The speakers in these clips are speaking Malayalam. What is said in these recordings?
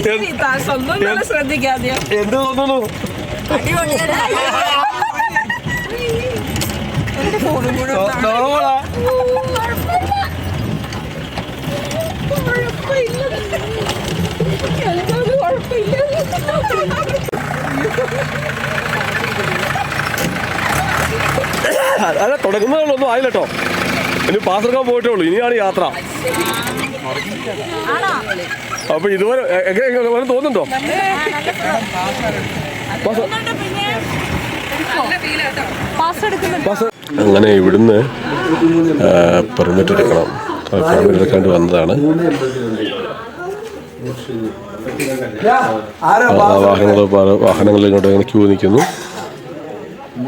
അത് ശരി, താൻ സ്വന്തം തന്നെ ശ്രദ്ധിക്കാതെയോ എന്ത് തോന്നുന്നു? അല്ല തുടങ്ങുന്നതൊന്നും ആയില്ല കേട്ടോ ഇനി പാസ്സെടുക്കാൻ പോയിട്ടേ ഉള്ളൂ. ഇനിയാണ് യാത്ര. അപ്പൊ ഇതുപോലെ എങ്ങനെ തോന്നുന്നുണ്ടോ? അങ്ങനെ ഇവിടുന്ന് പെർമിറ്റ് എടുക്കണം. പെർമിറ്റ് എടുക്കാണ്ട് വന്നതാണ്. വാഹനങ്ങൾ വാഹനങ്ങൾ ഇങ്ങോട്ട് ഇങ്ങനെ ക്യൂ നിൽക്കുന്നു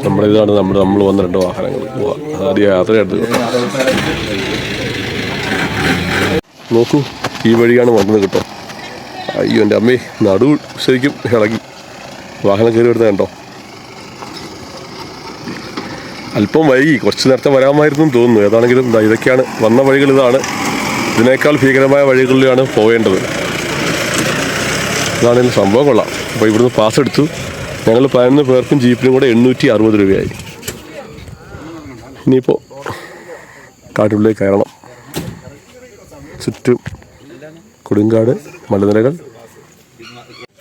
നമ്മുടെ ഇതാണ് നമ്മൾ നമ്മൾ വന്ന രണ്ട് വാഹനങ്ങൾ പോവാ. ആദ്യം യാത്ര എടുത്ത് നോക്കൂ ഈ വഴിയാണ് വന്നത് കേട്ടോ. അയ്യോ എന്റെ അമ്മേ നടു ശരിക്കും ഇളകി. വാഹനം കയറി വരുന്നത് കണ്ടോ? അല്പം വൈകി കുറച്ച് നേരത്തെ വരാമായിരുന്നു തോന്നുന്നു. ഏതാണെങ്കിലും ഇതൊക്കെയാണ് വന്ന വഴികൾ ഇതാണ്. ഇതിനേക്കാൾ ഭീകരമായ വഴികളിലാണ് പോകേണ്ടത് ഇതാണെങ്കിലും സംഭവം കൊള്ളാം. അപ്പോൾ ഇവിടുന്ന് പാസ് എടുത്തു. ഞങ്ങൾ പതിനൊന്ന് പേർക്കും ജീപ്പിനും കൂടെ എണ്ണൂറ്റി അറുപത് രൂപയായി. ഇനിയിപ്പോൾ കാട്ടിനുള്ളിലേക്ക് കയറണം. ചുറ്റും കൊടുങ്കാട് മലനിരകൾ.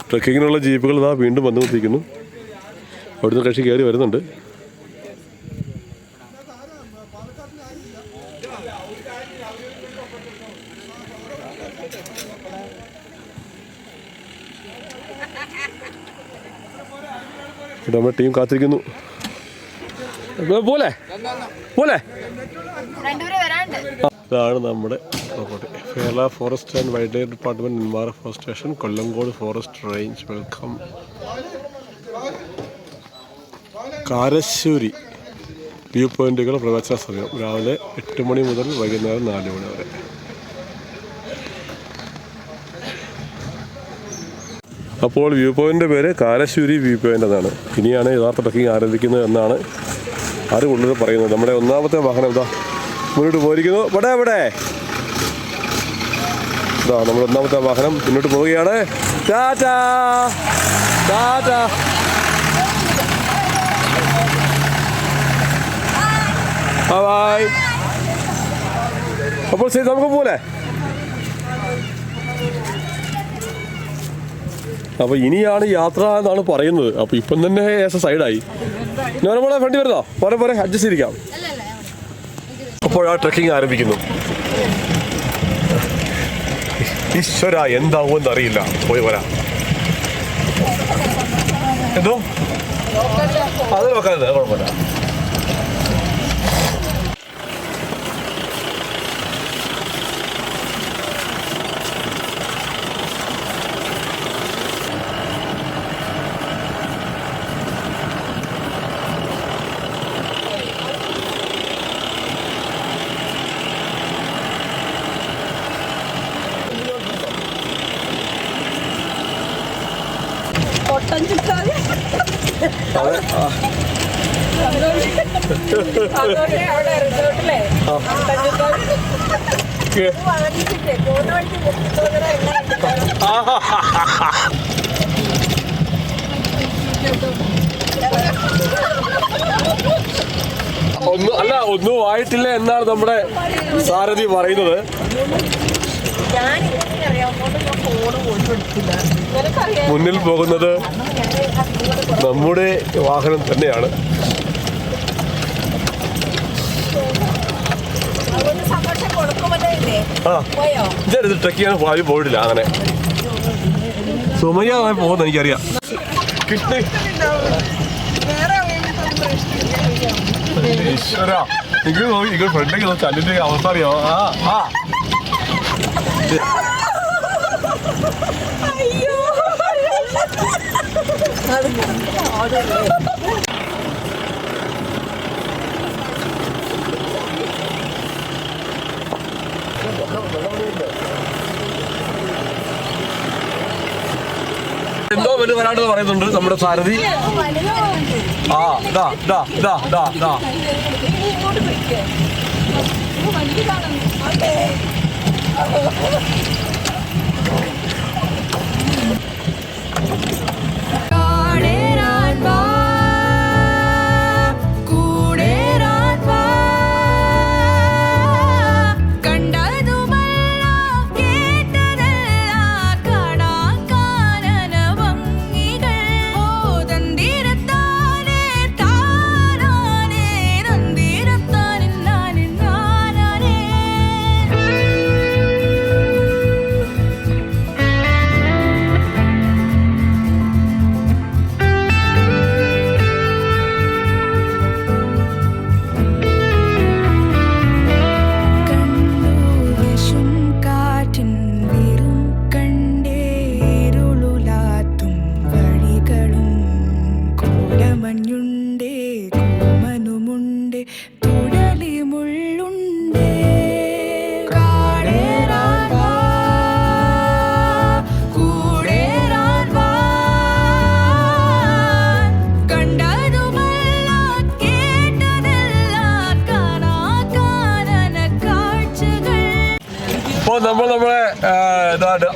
ട്രക്കിങ്ങിനുള്ള ജീപ്പുകൾ ഇതാ വീണ്ടും വന്നു കൊണ്ടിരിക്കുന്നു അവിടുന്ന് കക്ഷി കയറി വരുന്നുണ്ട്. നമ്മുടെ ടീം കാത്തിരിക്കുന്നു. പോലെ? പോലെ? ഇതാണ് നമ്മുടെ property Kerala forest and wildlife department Nenmara forest station Kollengode forest range. Welcome. Karassuri. View പോയിന്റുകൾ പ്രവേശന സമയം. രാവിലെ എട്ട് മണി മുതൽ വൈകുന്നേരം നാല് മണി വരെ. അപ്പോൾ വ്യൂ പോയിന്റ് പേര് കാരശ്ശൂരി വ്യൂ പോയിന്റ് എന്നാണ്. ഇനിയാണ് യഥാർത്ഥ ട്രക്കിംഗ് ആരംഭിക്കുന്നത് എന്നാണ് ആര് കൊണ്ടുവന്ന് പറയുന്നത് നമ്മുടെ ഒന്നാമത്തെ വാഹനം ഇതാ മുന്നോട്ട് പോയിരിക്കുന്നു. ഇവിടെ ഇവിടെ ഇതാ നമ്മുടെ ഒന്നാമത്തെ വാഹനം മുന്നോട്ട് പോവുകയാണ്. ടാറ്റാ! ടാറ്റാ! ബായ് അപ്പോൾ ശരി നമുക്ക് പോലെ അപ്പോൾ ഇനിയാണ് യാത്ര എന്നാണ് പറയുന്നത്. അപ്പോൾ ഇപ്പം തന്നെ ഏസ സൈഡായി ഞാൻ നമ്മളെ ഫ്രണ്ട് വരുന്നോ? പോരെ പോരെ അഡ്ജസ്റ്റ് ചെയ്തിരിക്കാം. അപ്പോൾ ആ ട്രക്കിംഗ് ആരംഭിക്കുന്നു. ഈശ്വര എന്താവുമെന്ന് അറിയില്ല പോയി വരാം. എന്തോ? അത് നോക്കാതെ കുഴപ്പമില്ല പൊട്ടൻ ചുറ്റാതെ അതെ ആ, അതുകൊണ്ട് അവിടെ റിസോർട്ടിലെ പൊട്ടൻ ചുറ്റാതെ ഓക്കേ. വാങ്ങിച്ചിട്ടേ പോകുന്ന വഴിക്ക് മുത്തോന്നര എണ്ണ ഒന്നും അല്ല ഒന്നും ആയിട്ടില്ല എന്നാണ് നമ്മുടെ സാരഥി പറയുന്നത്. ഞാൻ ഫോണ് പോയി നിനക്കറിയാം മുന്നിൽ പോകുന്നത് നമ്മുടെ വാഹനം തന്നെയാണ്. ആ. ഇതൊരു ട്രക്ക് ചെയ്യാൻ ഭാവി പോയിട്ടില്ല അങ്ങനെ. സുമയ്യ പോകുന്നത് എനിക്കറിയാം. കിട്ടി. ഈശ്വര. നിങ്ങൾ നോക്കി നിങ്ങൾ ഫ്രണ്ടിലേക്ക് നോക്കി അല്ലിന്റെ അവസ്ഥ അറിയാമോ ആ ആ അയ്യോ അത് എന്തോ വലിയ വരാണ്ടെന്ന് പറയുന്നുണ്ട് നമ്മുടെ സാരഥി. ആ ഡാ ഡാ ഡാ ഡാ ഡാ ഇങ്ങോട്ട്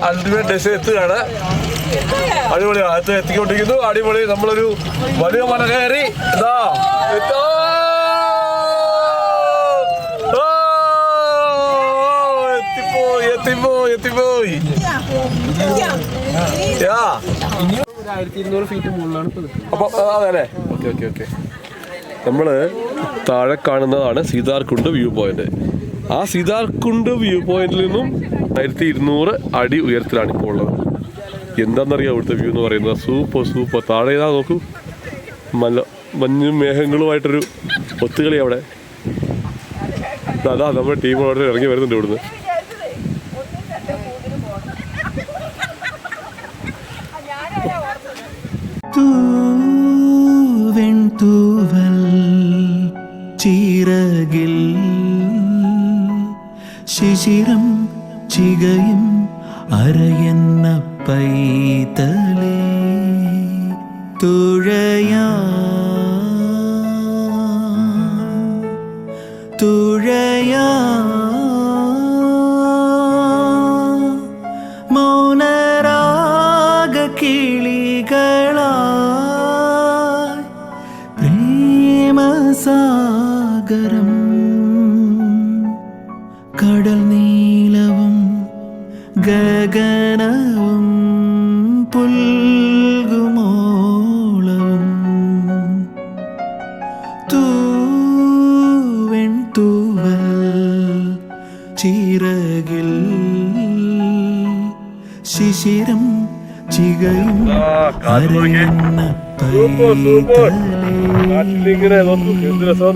ഡെസ്റ്റിൽ എത്തുകയാണ്. അടിപൊളി. അത് എത്തിക്കൊണ്ടിരിക്കുന്നു. അടിപൊളി. നമ്മളൊരു വലിയ മല കയറി. നമ്മൾ താഴെ കാണുന്നതാണ് സീതാർകുണ്ട് വ്യൂ പോയിന്റ്. ആ സീതാർകുണ്ട് വ്യൂ പോയിന്റിൽ നിന്നും. ആയിരത്തി ഇരുന്നൂറ് അടി ഉയരത്തിലാണ് ഇപ്പോൾ ഉള്ളത്. എന്താണെന്നറിയാം ഇവിടുത്തെ വ്യൂ എന്ന് പറയുന്നത്? Super super. താഴെ ഇതാ നോക്കൂ. മല മഞ്ഞും മേഘങ്ങളുമായിട്ടൊരു ഒത്തുകളി അവിടെ. അതാ നമ്മുടെ ടീം അവിടെ ഇറങ്ങി വരുന്നുണ്ട് ഇവിടുന്ന്. 路人呀。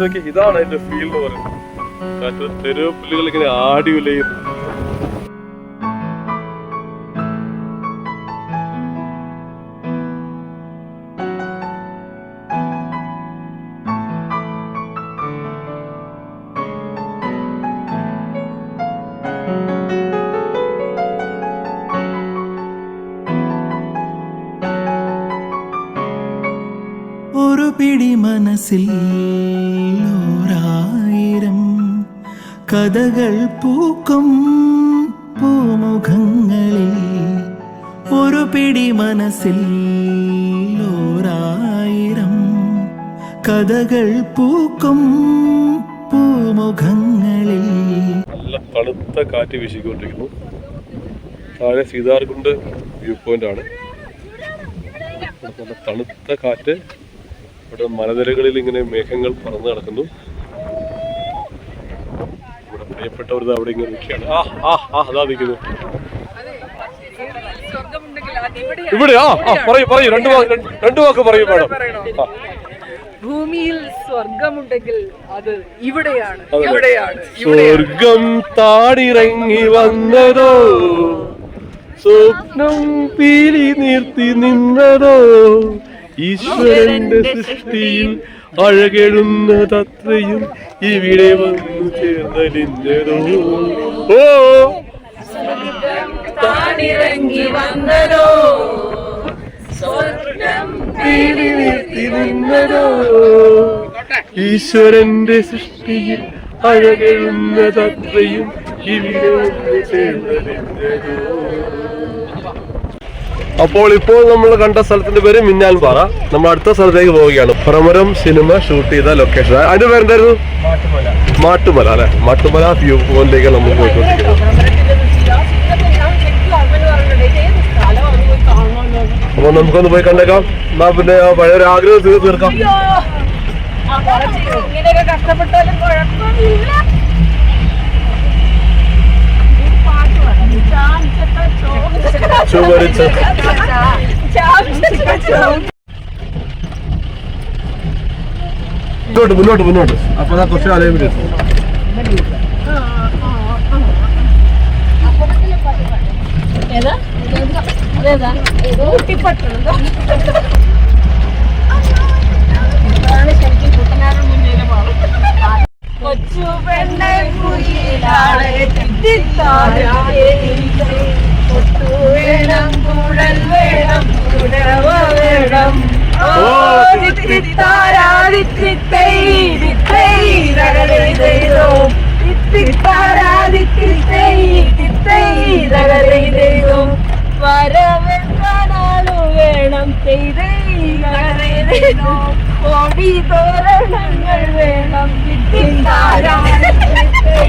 നോക്കി ഇതാണ് അതിന്റെ ഫീൽ എന്ന് പറയുന്നത്. തെരുവ് പുല്ലുകൾ ഇങ്ങനെ ആടി ഉലയുന്നു. മനസ്സിൽ ഓരായിരം കഥകൾ പൂക്കും പൂമുഖങ്ങളിൽ ഒരു പിടി മനസ്സിൽ ഓരായിരം കഥകൾ പൂക്കും പൂമുഖങ്ങളിൽ. നല്ല തണുത്ത കാറ്റ് വീശിക്കൊണ്ടിരിക്കുന്നു. താഴെ സീതാർകുണ്ട് വ്യൂ പോയിന്റ് ആണ് തണുത്ത കാറ്റ് ഇവിടെ മലനിരകളിൽ ഇങ്ങനെ മേഘങ്ങൾ പറന്ന് നടക്കുന്നു. ഇവിടെ പ്രിയപ്പെട്ടവർ അവിടെ ഇങ്ങനെ നിൽക്കുകയാണ്. ആ ആ ആ അതാ നിൽക്കുന്നു. ഇവിടെ ആ ആ പറയൂ പറയൂ രണ്ടു വാക്ക് രണ്ട്- വാക്ക് പറയൂ മാഡം. ഭൂമിയിൽ സ്വർഗമുണ്ടെങ്കിൽ അത്. ഇവിടെയാണ് ഇവിടെയാണ്. സ്വർഗം താടിറങ്ങി വന്നതോ? സ്വപ്നം പീലി നിർത്തി നിന്നതോ? ഈശ്വരന്റെ സൃഷ്ടിയിൽ അഴകെഴുന്നതത്രയും ഇവിടെ വന്നു ചേർന്നലിഞ്ഞതോ. ഓ താണിറങ്ങി വന്നതോ? നിന്നതോ ഈശ്വരന്റെ സൃഷ്ടിയിൽ അഴകെഴുന്നതത്രയും ഇവിടെ വന്നു ചേർന്നലിഞ്ഞതോ. അപ്പോൾ ഇപ്പോൾ നമ്മൾ കണ്ട സ്ഥലത്തിന്റെ പേര് മിന്നാൻപാറ നമ്മൾ അടുത്ത സ്ഥലത്തേക്ക് പോവുകയാണ്. പ്രമരം സിനിമ ഷൂട്ട് ചെയ്ത ലൊക്കേഷൻ അതിന്റെ പേരെന്തായിരുന്നു? മാട്ടുമല. അല്ലെ? മാട്ടുമല വ്യൂ പോയിന്റിലേക്ക് നമ്മൾ പോയിക്കൊണ്ടിരിക്കുന്നത് അപ്പൊ നമുക്കൊന്ന് പോയി കണ്ടേക്കാം. എന്നാ പിന്നെ പഴയ ഒരു ആഗ്രഹം തീർ- തീർക്കാം ഇങ്ങനെയൊക്കെ കഷ്ടപ്പെട്ടാലും കുഴപ്പമില്ല ചുവരിച്ച് മുന്നോട്ട് മുന്നോട്ട്. മുന്നോട്ട് അപ്പൊ അതാ കുറച്ച് ആലയം വരും ഏതാ? അതേതാ ഊട്ടിപ്പട്ടണം. ഇത്തിത്താരാതിത്തിത്തൈ തിത്തൈ തകരെ ചെയ്തോം ഇത്തിത്താരാതിത്തിത്തൈ തിത്തൈ തകരെ ചെയ്തോം വരവെക്കാനാലു വേണം ചെയ്തൈ തകരെ ചെയ്തോം കോടി തോരണങ്ങൾ വേണം ഇത്തിത്താരാതിത്തിത്തൈ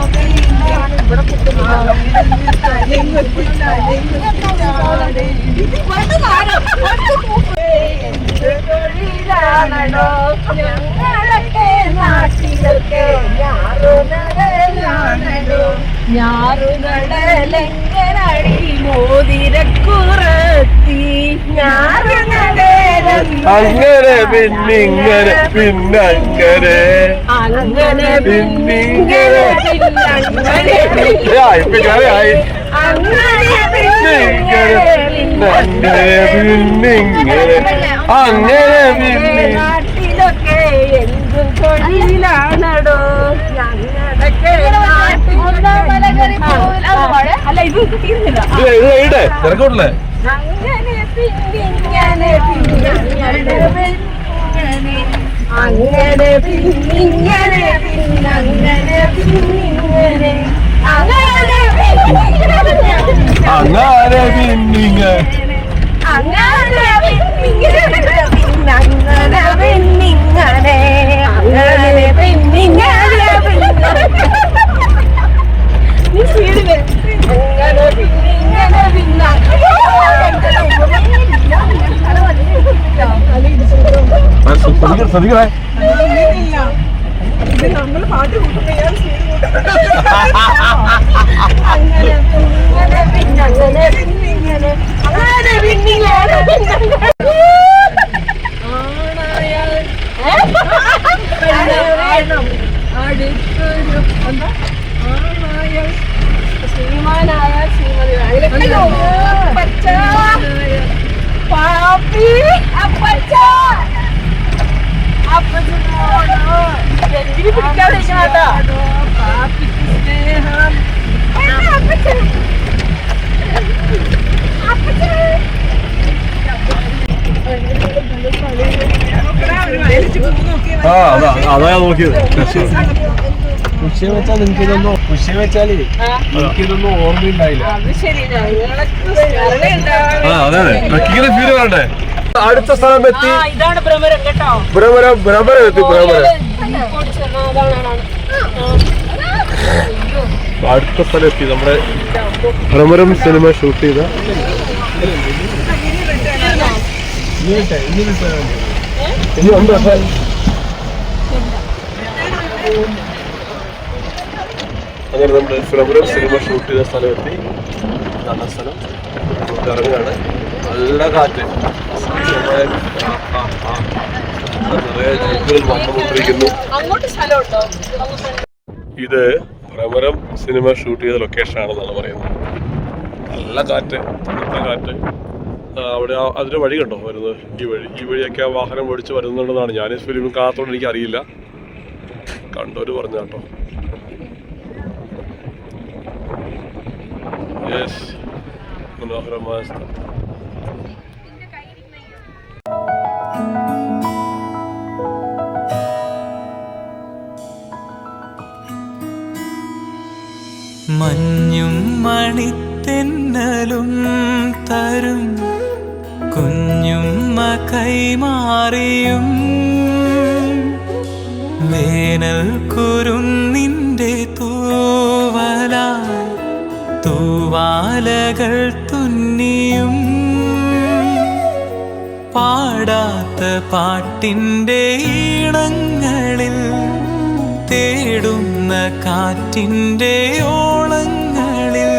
തൊഴിലാണോ ഞങ്ങളൊക്കെ നാട്ടിലൊക്കെ ഞാറുനടലാണോ ഞാറുനടലെങ്ങനടി മോതിരക്കുറത്തി ഞാറുനടലം അങ്ങനെ. പിന്നിങ്ങനെ പിന്നങ്ങനെ അങ്ങനെ പിന്നിങ്ങനെ പിന്നങ്ങനെ ഇപ്പൊ കളിയായി അങ്ങനെ പിന്നിങ്ങനെ അങ്ങനെ പിന്നെ നാട്ടിലൊക്കെ എന്തും ഞങ്ങളൊക്കെ അല്ല ഇത് തീർന്നില്ല തിരക്കോട്ടില്ലേ അങ്ങനെ പിന്നങ്ങനെ പിന്നിങ്ങനെ അങ്ങനെ പിന്നിങ്ങനെ പിന്നങ്ങനെ പിന്നിങ്ങനെ. അങ്ങനെ പിന്നിങ്ങനെ. അങ്ങനെ പിന്നിങ്ങനെ പിന്നിങ്ങനെ പിന്നങ്ങനെ. അങ്ങനെ പിന്നിങ്ങനെ നീ അങ്ങനെ പിന്നിങ്ങനെ പിന്നിങ്ങനെ. ശ്രദ്ധിക്കണേ ശ്രദ്ധിക്കണേ. പാട്ട് പിന്നിങ്ങനെ പിന്നങ്ങനെ പിന്നിങ്ങനെ അങ്ങനെ പിന്നിങ്ങനെ പിന്നങ്ങനെ ആണായാൽ അടുത്തൊരു എന്താ ആണായാൽ ശ്രീമാനായ ശ്രീമതി അപ്പച്ച പാപ്പി അപ്പച്ച അപ്പച്ചനോടോ എനിക്ക് പിടിക്കാതെ കേട്ടോ പാപ്പിക്ക് സ്നേഹം അപ്പച്ചൻ അപ്പച്ചൻ ആ അതാ പുഷ്യം വെച്ചാൽ നിങ്ങൾക്ക് ഇതൊന്നും പുഷ്യം വെച്ചാലേ ഓർമ്മയുണ്ടായില്ല അതെ അതെ ട്രക്കിങ്ങിന് അടുത്ത സ്ഥലം എത്തി. ഭ്രമരം ഭ്രമരം എത്തി ഭ്രമരം. അടുത്ത സ്ഥലം എത്തി. നമ്മുടെ ഭ്രമരം സിനിമ ഷൂട്ട് ചെയ്ത. ഇനി ഉണ്ട് അങ്ങനെ നമ്മുടെ ഭ്രമരം സിനിമ ഷൂട്ട് ചെയ്ത സ്ഥലം. എത്തി ഇതാണ് ആ സ്ഥലം ഇറങ്ങുകയാണ് നല്ല കാറ്റ്. നിറയെ ജീപ്പുകൾ വന്നുകൊണ്ടിരിക്കുന്നു. ഇത് ഭ്രമരം സിനിമ ഷൂട്ട് ചെയ്ത ലൊക്കേഷൻ ആണെന്നാണ് പറയുന്നത്. നല്ല കാറ്റ്. നല്ല കാറ്റ്. അവിടെ അതിന് വഴി കണ്ടോ വരുന്നത്? ഈ വഴി ഈ വഴിയൊക്കെ ആ വാഹനം ഓടിച്ച് വരുന്നുണ്ടെന്നാണ് ഞാൻ ഈ ഫിലിം കാണാത്തോണ്ട് എനിക്ക് അറിയില്ല കണ്ടവര് പറഞ്ഞു കേട്ടോ. യെസ് മനോഹരമായ സ്ഥലം. മഞ്ഞും മണിത്തെന്നലും തരും. കുഞ്ഞുമ്മ കൈമാറിയും വേനൽ കുരുന്നിന്റെ തൂവല തൂവാലകൾ തുന്നിയും. പാടാത്ത പാട്ടിന്റെ ഈണങ്ങളിൽ തേടുന്ന കാറ്റിന്റെ ഓളങ്ങളിൽ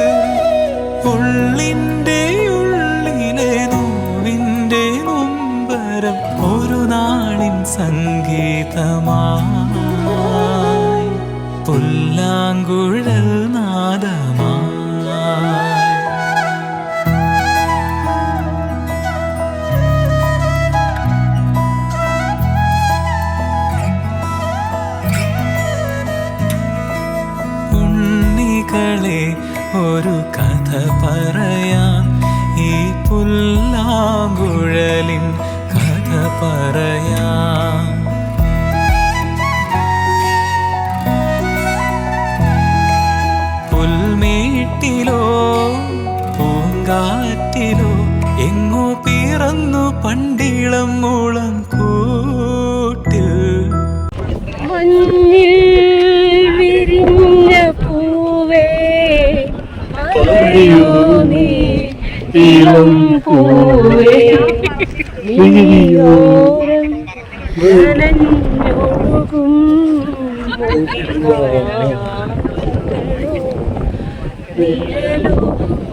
ഉള്ളിന്റെ ഉള്ളിലെ നോവിന്റെ നൊമ്പരം ഒരു നാളിൻ സംഗീതമായി 한 굴레 മഞ്ഞിൽ വിരിഞ്ഞ പൂവേ അറിയോ നീ ഇളം പൂവേ? വിഴിയോരം നനഞ്ഞൊഴുകും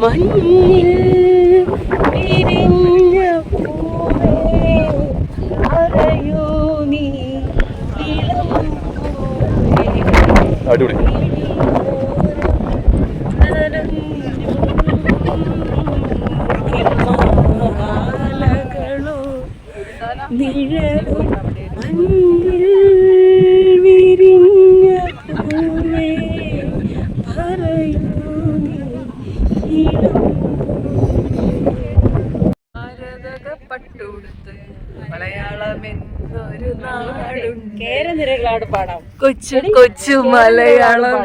മഞ്ഞിൽ വിരിഞ്ഞ പൂവേ അറിയോ നീ ഇളം പൂവേ അടിപൊളി. നിഴലും മഞ്ഞിൽ വിരിഞ്ഞ പൂവേ പറയൂ നീ ഇളം ഭാരതകപ്പട്ടുടുത്ത് മലയാളം എന്നൊരു നാടും കേരനിരകളാട് പാടാം കൊച്ചു കൊച്ചു മലയാളം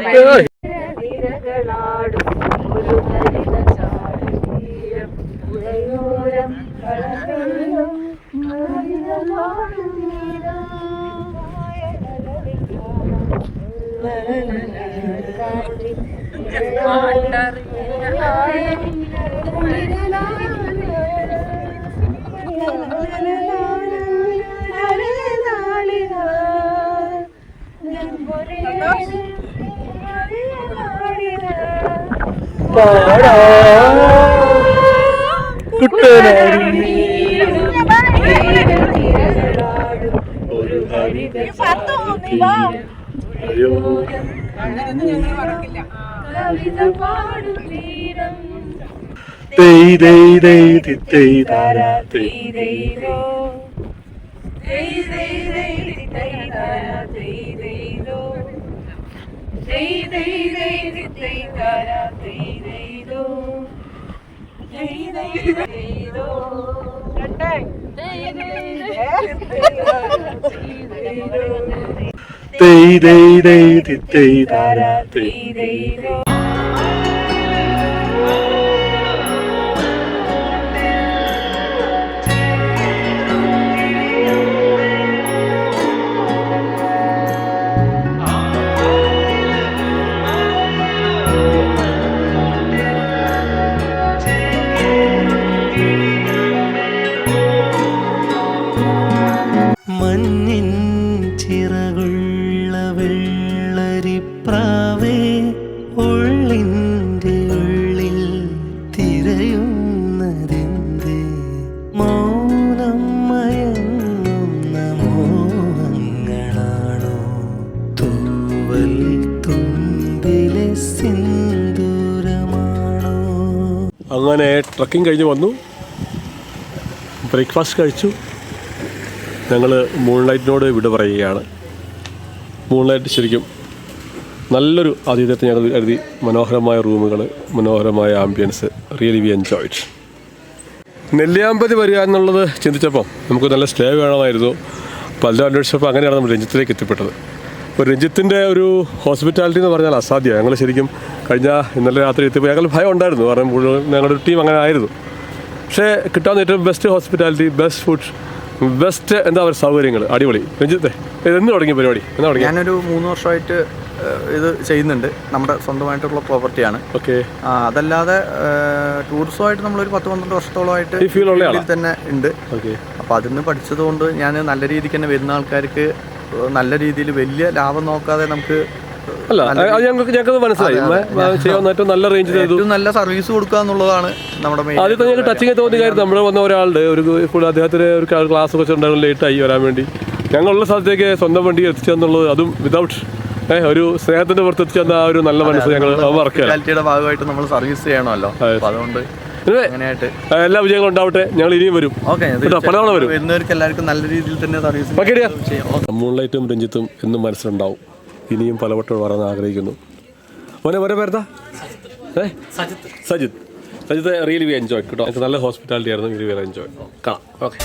കവിത പാടും തീരം തെയ് തെയ് തെയ് തി തെയ് താരാ തെയ്. തെയ്തെയ്തോ. തെയ്തെയ്തെയ്തി തെയ്താരാ തെയ്തെയ്തോ. തെയ്തെയ്തെയ്തി തെയ്താരാ തെയ്തെയ്തോ. തെയ്തെയ്തെയ്തോ. ദോ തെയ് തെയ് തി തെയ് താരാ തെയ്. തെയ്തെയ്തോ. മഞ്ഞിൻ ട്രക്കിംഗ് കഴിഞ്ഞ് വന്നു. ബ്രേക്ക്ഫാസ്റ്റ് കഴിച്ചു. ഞങ്ങൾ മൂൺലൈറ്റിനോട് വിട പറയുകയാണ്. മൂൺലൈറ്റ് ശരിക്കും നല്ലൊരു ആതിഥ്യത്തെ ഞങ്ങൾ കരുതി. മനോഹരമായ റൂമുകൾ മനോഹരമായ ambience really we enjoyed. Nelliyampathy വരിക എന്നുള്ളത് ചിന്തിച്ചപ്പം നമുക്ക് നല്ല സ്റ്റേ വേണമായിരുന്നു. പലരും അന്വേഷിച്ചപ്പോൾ അങ്ങനെയാണ് നമ്മൾ രഞ്ജിത്തിലേക്ക് എത്തിപ്പെട്ടത്. അപ്പോൾ രഞ്ജിത്തിന്റെ ഒരു ഹോസ്പിറ്റാലിറ്റി എന്ന് പറഞ്ഞാൽ അസാധ്യമാണ് ഞങ്ങൾ ശരിക്കും കഴിഞ്ഞ ഇന്നലെ രാത്രി എത്തിയപ്പോൾ ഞങ്ങൾ ഭയം ഉണ്ടായിരുന്നു. കാരണം മുഴുവൻ ഞങ്ങളുടെ ഒരു ടീം അങ്ങനെ ആയിരുന്നു. പക്ഷേ കിട്ടാവുന്ന ഏറ്റവും best hospitality best food best എന്താ പറയുക സൗകര്യങ്ങൾ. അടിപൊളി. രഞ്ജിത്തെ എന്ന് തുടങ്ങിയ പരിപാടി? എന്നാ തുടങ്ങി? ഞാനൊരു മൂന്ന് വർഷമായിട്ട് ഇത് ചെയ്യുന്നുണ്ട്. നമ്മുടെ സ്വന്തമായിട്ടുള്ള പ്രോപ്പർട്ടിയാണ് ഓക്കെ ആ, അതല്ലാതെ ടൂറിസമായിട്ട് നമ്മളൊരു പത്ത് പന്ത്രണ്ട് വർഷത്തോളമായിട്ട് ഈ ആളാ? തന്നെ ഉണ്ട്. ഓക്കെ അപ്പോൾ അതിൽ നിന്ന് പഠിച്ചതുകൊണ്ട് ഞാൻ നല്ല രീതിക്ക് തന്നെ വരുന്ന ആൾക്കാർക്ക് നല്ല രീതിയിൽ വലിയ ലാഭം നോക്കാതെ നമുക്ക് അല്ല അത് ഞങ്ങൾക്ക് ഞങ്ങൾക്ക് മനസ്സിലായി. ചെയ്യാവുന്ന ഏറ്റവും നല്ല റേഞ്ച് ചെയ്തു ഏറ്റവും നല്ല സർവീസ് കൊടുക്കുക എന്നുള്ളതാണ് നമ്മുടെ മെയിൻ ആദ്യത്തെ ഞങ്ങൾക്ക് ടച്ചിങ് തോന്നിയ കാര്യം. നമ്മൾ വന്ന ഒരാളുടെ ഒരു ഫുൾ അദ്ദേഹത്തിന് ഒരു ക്ലാസ് ഒക്കെ ഉണ്ടായിരുന്നു ലേറ്റായി വരാൻ വേണ്ടി. ഞങ്ങളുള്ള സ്ഥലത്തേക്ക് സ്വന്തം വണ്ടി എത്തിച്ചെന്നുള്ളത് അതും വിതൗട്ട് ഏഹ് ഒരു സ്നേഹത്തിന്റെ പുറത്ത് എത്തിച്ചെന്ന ആ ഒരു നല്ല മനസ്സ് ഞങ്ങൾ വർക്ക് ഭാഗമായിട്ട് നമ്മൾ സർവീസ് ചെയ്യണമല്ലോ. അതുകൊണ്ട് അങ്ങനെയായിട്ട്. എല്ലാ വിജയങ്ങളും ഉണ്ടാവട്ടെ. ഞങ്ങൾ ഇനിയും വരും. പലതവണ വരും. എല്ലാവർക്കും നല്ല രീതിയിൽ തന്നെ സർവീസ് മൂൺലൈറ്റും രഞ്ജിത്തും എന്നും മനസ്സിലുണ്ടാവും. ഇനിയും പലവട്ടം വരാൻ ആഗ്രഹിക്കുന്നു. മോനെ വരെ പേരത്താ ഏ? Sajith. Sajith. Really we enjoy. കേട്ടോ നല്ല ഹോസ്പിറ്റാലിറ്റി ആയിരുന്നു. Really enjoy. കാണാം. ഓക്കെ.